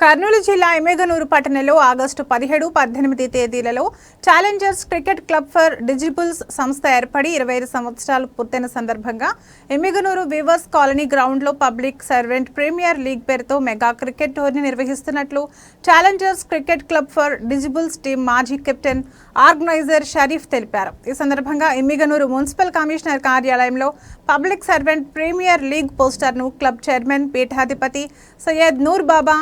కర్నూలు జిల్లా ఎమ్మెగనూరు పట్టణంలో ఆగస్టు పదిహేడు పద్దెనిమిది తేదీలలో challengers cricket club for disabled సంస్థ ఏర్పడి ఇరవై ఐదు సంవత్సరాలు పూర్తయిన సందర్భంగా ఎమ్మెగనూరు వివర్స్ కాలనీ గ్రౌండ్లో పబ్లిక్ సర్వెంట్ ప్రీమియర్ లీగ్ పేరుతో మెగా క్రికెట్ టోర్నీ నిర్వహిస్తున్నట్లు challengers cricket club for disabled team మాజీ కెప్టెన్ ఆర్గనైజర్ షరీఫ్ తెలిపారు. ఈ సందర్భంగా ఎమ్మిగనూరు మున్సిపల్ కమిషనర్ కార్యాలయంలో పబ్లిక్ సర్వెంట్ ప్రీమియర్ లీగ్ పోస్టర్ను క్లబ్ చైర్మన్ పీఠాధిపతి సయ్యద్ నూర్ బాబా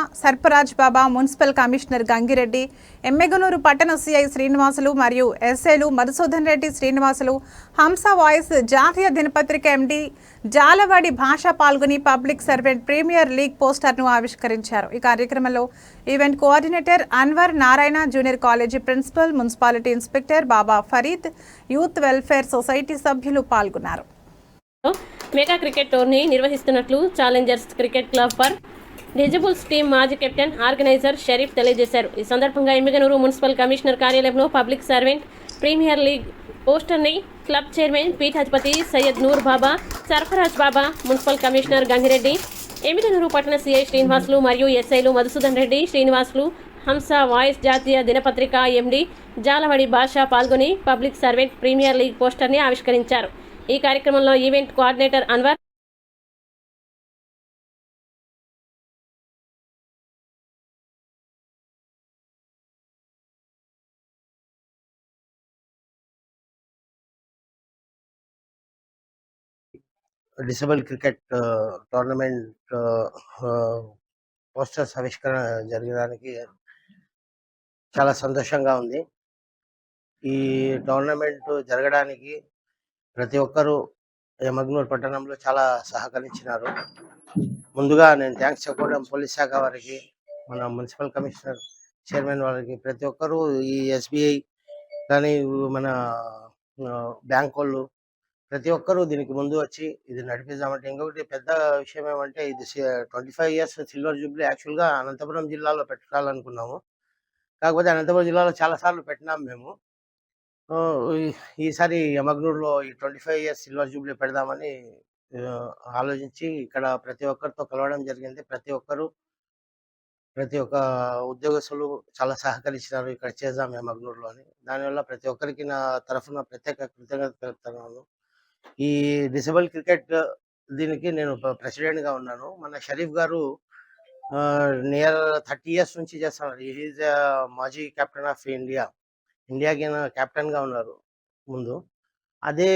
పుష్పరాజ్ బాబా మున్సిపల్ కమిషనర్ గంగిరెడ్డి ఎమ్మెగనూరు పట్టణ సిఐ శ్రీనివాసులు మరియు ఎస్ఏలు మధుసూదన్ రెడ్డి శ్రీనివాసులు హంస వాయిస్ జాతీయ దినపత్రిక ఎండి జాలవాడి భాష పాల్గొని పబ్లిక్ సర్వెంట్ ప్రీమియర్ లీగ్ పోస్టర్ను ఆవిష్కరించారు. ఈ కార్యక్రమంలో event coordinator Anwar Narayana junior college principal municipality inspector Baba Farid youth welfare society సభ్యులు పాల్గొన్నారు. మెగా క్రికెట్ టోర్నీ నిర్వహిస్తున్నట్లు challengers cricket club for disabled team మాజీ కెప్టెన్ ఆర్గనైజర్ షరీఫ్ తెలియజేశారు. ఈ సందర్భంగా ఎమ్మిగనూరు మున్సిపల్ కమిషనర్ కార్యాలయంలో పబ్లిక్ సర్వెంట్ ప్రీమియర్ లీగ్ పోస్టర్ని club chairman పీఠాధిపతి సయ్యద్ నూర్ బాబా సర్ఫరాజ్ బాబా మున్సిపల్ కమిషనర్ గంగిరెడ్డి ఎమ్మిగనూరు పట్టణ సిఐ శ్రీనివాసులు మరియు ఎస్ఐలు మధుసూదన్ రెడ్డి శ్రీనివాసులు హంస వాయిస్ జాతీయ దినపత్రిక ఎండి జాలవడి భాష పాల్గొని పబ్లిక్ సర్వెంట్ ప్రీమియర్ లీగ్ పోస్టర్ని ఆవిష్కరించారు. ఈ కార్యక్రమంలో event coordinator Anwar disabled cricket tournament posters ఆవిష్కరణ జరగడానికి చాలా సంతోషంగా ఉంది. ఈ టోర్నమెంట్ జరగడానికి ప్రతి ఒక్కరూ మగ్నూర్ పట్టణంలో చాలా సహకరించినారు. ముందుగా నేను థ్యాంక్స్ చెప్పడం పోలీస్ శాఖ వారికి మన మున్సిపల్ కమిషనర్ చైర్మన్ వారికి ప్రతి ఒక్కరూ ఈ ఎస్బీఐ కానీ మన బ్యాంక్ వాళ్ళు ప్రతి ఒక్కరూ దీనికి ముందు వచ్చి ఇది నడిపిద్దామంటే ఇంకొకటి పెద్ద విషయం ఏమంటే ఇది twenty five years silver jubilee యాక్చువల్గా అనంతపురం జిల్లాలో పెట్టాలనుకున్నాము. కాకపోతే అనంతపురం జిల్లాలో చాలా సార్లు పెట్టినాం మేము. ఈ- ఈసారి యమగ్నూరులో ఈ twenty five years silver jubilee పెడదామని ఆలోచించి ఇక్కడ ప్రతి ఒక్కరితో కలవడం జరిగింది. ప్రతి ఒక్కరు ప్రతి ఒక్క ఉద్యోగస్తులు చాలా సహకరించినారు. ఇక్కడ చేద్దాం యమగ్నూరులో అని. దానివల్ల ప్రతి ఒక్కరికి నా తరఫున ప్రత్యేక కృతజ్ఞత తెలుపుతున్నాను. ఈ డిసబుల్ క్రికెట్ దీనికి నేను ప్రెసిడెంట్గా ఉన్నాను. మన షరీఫ్ గారు నియర్ థర్టీ ఇయర్స్ నుంచి చేస్తున్నారు. ఈజ్ మాజీ కెప్టెన్ ఆఫ్ ఇండియా. ఇండియాకి కెప్టెన్గా ఉన్నారు ముందు. అదే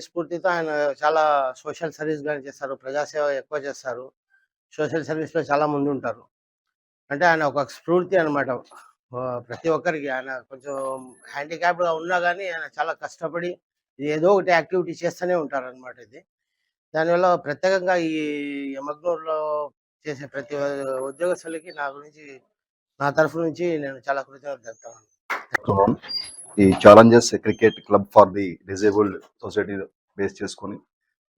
స్ఫూర్తితో ఆయన చాలా సోషల్ సర్వీస్ కానీ చేస్తారు. ప్రజాసేవ ఎక్కువ చేస్తారు. సోషల్ సర్వీస్లో చాలా ముందు ఉంటారు. అంటే ఆయన ఒక స్ఫూర్తి అనమాట ప్రతి ఒక్కరికి. ఆయన కొంచెం హ్యాండిక్యాప్డ్గా ఉన్నా కానీ ఆయన చాలా కష్టపడి ఏదో ఒకటి యాక్టివిటీ చేస్తూనే ఉంటారు అనమాట ఇది. దానివల్ల ప్రత్యేకంగా ఈ యమగ్నూర్లో చేసే ప్రతి ఉద్యోగస్తులకి నా గురించి నా తరఫు నుంచి నేను చాలా కృతజ్ఞతలు ఈ challengers cricket club for the disabled society base చేసుకొని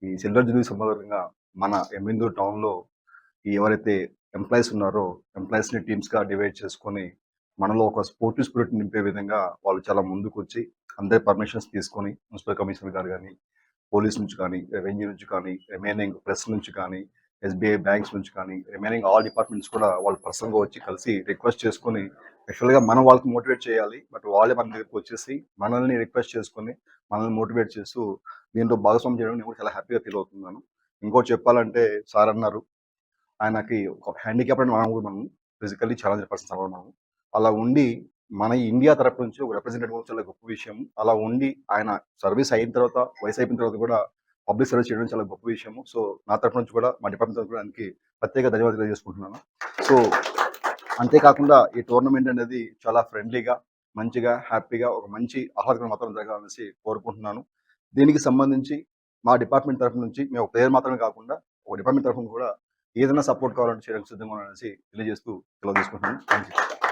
ఈ సిల్వర్ జూబ్లీ సందర్భంగా మన ఎమ్మిందూర్ టౌన్లో ఈ ఎవరైతే ఎంప్లాయీస్ ఉన్నారో ఎంప్లాయీస్ని ని టీమ్స్గా డివైడ్ చేసుకొని మనలో ఒక స్పోర్టివ్ స్పిరిట్ నింపే విధంగా వాళ్ళు చాలా ముందుకు వచ్చి అందరి పర్మిషన్స్ తీసుకొని మున్సిపల్ కమిషనర్ గారు కానీ పోలీస్ నుంచి కానీ రెవెన్యూ నుంచి కానీ రిమైనింగ్ ప్రెస్ నుంచి కానీ ఎస్బీఐ బ్యాంక్స్ నుంచి కానీ రిమైనింగ్ ఆల్ డిపార్ట్మెంట్స్ కూడా వాళ్ళు పర్సనల్గా వచ్చి కలిసి రిక్వెస్ట్ చేసుకొని యాక్చువల్గా మనం వాళ్ళకి మోటివేట్ చేయాలి బట్ వాళ్ళే మన దగ్గరికి వచ్చేసి మనల్ని రిక్వెస్ట్ చేసుకొని మనల్ని మోటివేట్ చేస్తూ దీంట్లో భాగస్వామ్యం చేయడం నేను కూడా చాలా హ్యాపీగా ఫీల్ అవుతున్నాను. ఇంకోటి చెప్పాలంటే సార్ అన్నారు ఆయనకి ఒక హ్యాండిక్యాప్ అని మనం కూడా మనం ఫిజికల్లీ ఛాలెంజ్ పర్సన్స్ అవ్వడం అలా ఉండి మన ఇండియా తరపు నుంచి ఒక రిప్రజెంటేటివ్ చాలా గొప్ప విషయం. అలా ఉండి ఆయన సర్వీస్ అయిన తర్వాత వయసు అయిపోయిన తర్వాత కూడా పబ్లిక్ సర్వీస్ చేయడం చాలా గొప్ప విషయం. సో నా తరపు నుంచి కూడా మా డిపార్ట్మెంట్ తరపు కూడా దానికి ప్రత్యేక ధన్యవాదాలు తెలియజేసుకుంటున్నాను. సో అంతేకాకుండా ఈ టోర్నమెంట్ అనేది చాలా ఫ్రెండ్లీగా మంచిగా హ్యాపీగా ఒక మంచి ఆహ్లాదకర మాత్రం జరగాలనేసి కోరుకుంటున్నాను. దీనికి సంబంధించి మా డిపార్ట్మెంట్ తరఫు నుంచి మేము ఒక ప్లేయర్ మాత్రమే కాకుండా ఒక డిపార్ట్మెంట్ తరఫున కూడా ఏదైనా సపోర్ట్ కావాలంటే చేయడానికి సిద్ధంగా ఉన్నాననేసి తెలియజేస్తూ తెలియజేసుకుంటున్నాను థ్యాంక్ యూ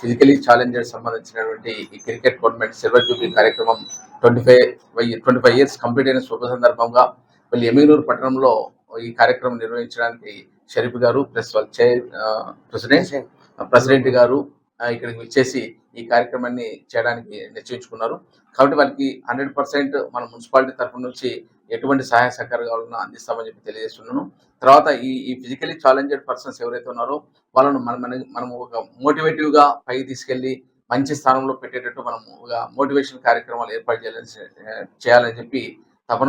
ఫిజికలీ ఛాలెంజర్ సంబంధించినటువంటి ఈ క్రికెట్ టోర్నమెంట్ సిల్వర్ జూబ్లీ కార్యక్రమం twenty five twenty five years complete అయిన శుభ సందర్భంగా మళ్ళీ ఎమ్మిగనూరు పట్టణంలో ఈ కార్యక్రమం నిర్వహించడానికి షరీఫ్ గారు ప్లస్ వాళ్ళ చైర్ ప్రెసిడెంట్. ప్రెసిడెంట్ గారు ఇక్కడికి వచ్చేసి ఈ కార్యక్రమాన్ని చేయడానికి నిశ్చయించుకున్నారు కాబట్టి వాళ్ళకి హండ్రెడ్ పర్సెంట్ మన మున్సిపాలిటీ తరఫు నుంచి ఎటువంటి సహాయ సహకారం కావాలన్నా అందిస్తామని చెప్పి తెలియజేస్తున్నాను. తర్వాత ఈ ఈ ఫిజికలీ ఛాలెంజెడ్ పర్సన్స్ ఎవరైతే ఉన్నారో వాళ్ళను మనం మనం ఒక మోటివేటివ్గా పైకి తీసుకెళ్ళి మంచి స్థానంలో పెట్టేటట్టు మనం ఒక మోటివేషన్ కార్యక్రమాలు ఏర్పాటు చేయాలని చేయాలని చెప్పి తపన